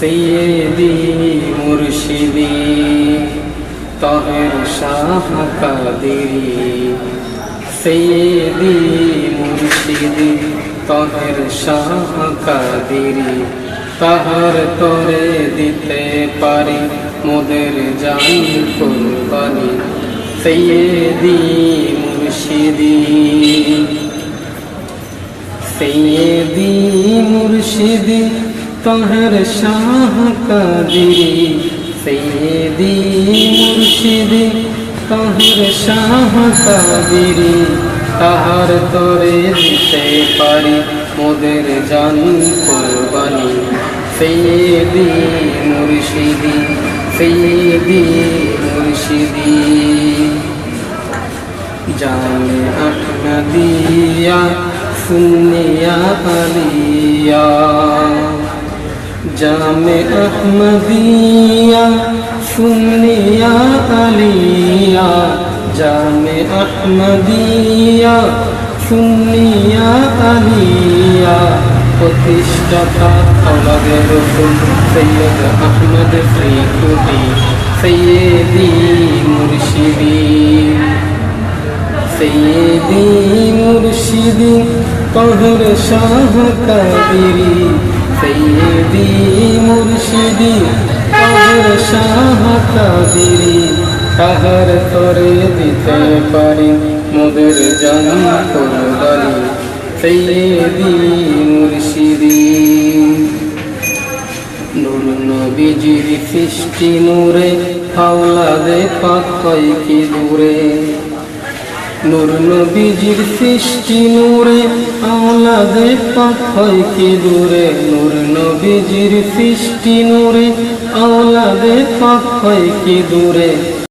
সৈয়দি মুর্শিদি, তাহের শাহ কাদেরি। সৈয়দি মুর্শিদি, তাহের শাহ কাদেরি। তাহার তরে দিতে পারি মোদের জান কুরবানি। সৈয়দি মুর্শিদি। সৈয়দি মুর্শিদি তাহার শাহ কাদিরি সৈয়দি মুর্শিদি, তাহার শাহ কাদিরি তাহার তরে দিতে পারি মোদের জান কোরবানি। সৈয়দি মুর্শিদি সৈয়দি মুর্শিদি। জানে আহমদিয়া সুনিয়া আলিয়া। জামে আহমদিয়া সুনিয়া আলিয়া। জামে আহমদিয়া সুনিয়া আলিয়া। প্রতিষ্ঠাতা আমাদের সৈয়দ আহমদ ফ্রিকুটি সৈয়দি মুর্শিদি। সৈয়দি মুর্শিদি পাহর শাহ কাদিরি। সৈয়দি মুর্শিদি পাহর শাহ কাদিরি। তাহার তরে দিতে পারি মোদের জান করদারি সৈয়দি মুর্শিদি। নূর নবীজির সৃষ্টি নূরে, হাওলাদে পাক কি দূরে। নূর নবীজির সৃষ্টি নূরে আওলাদে পাক হয় কি দূরে? নূর নবীজির সৃষ্টি নূরে আওলাদে পাক কি দূরে?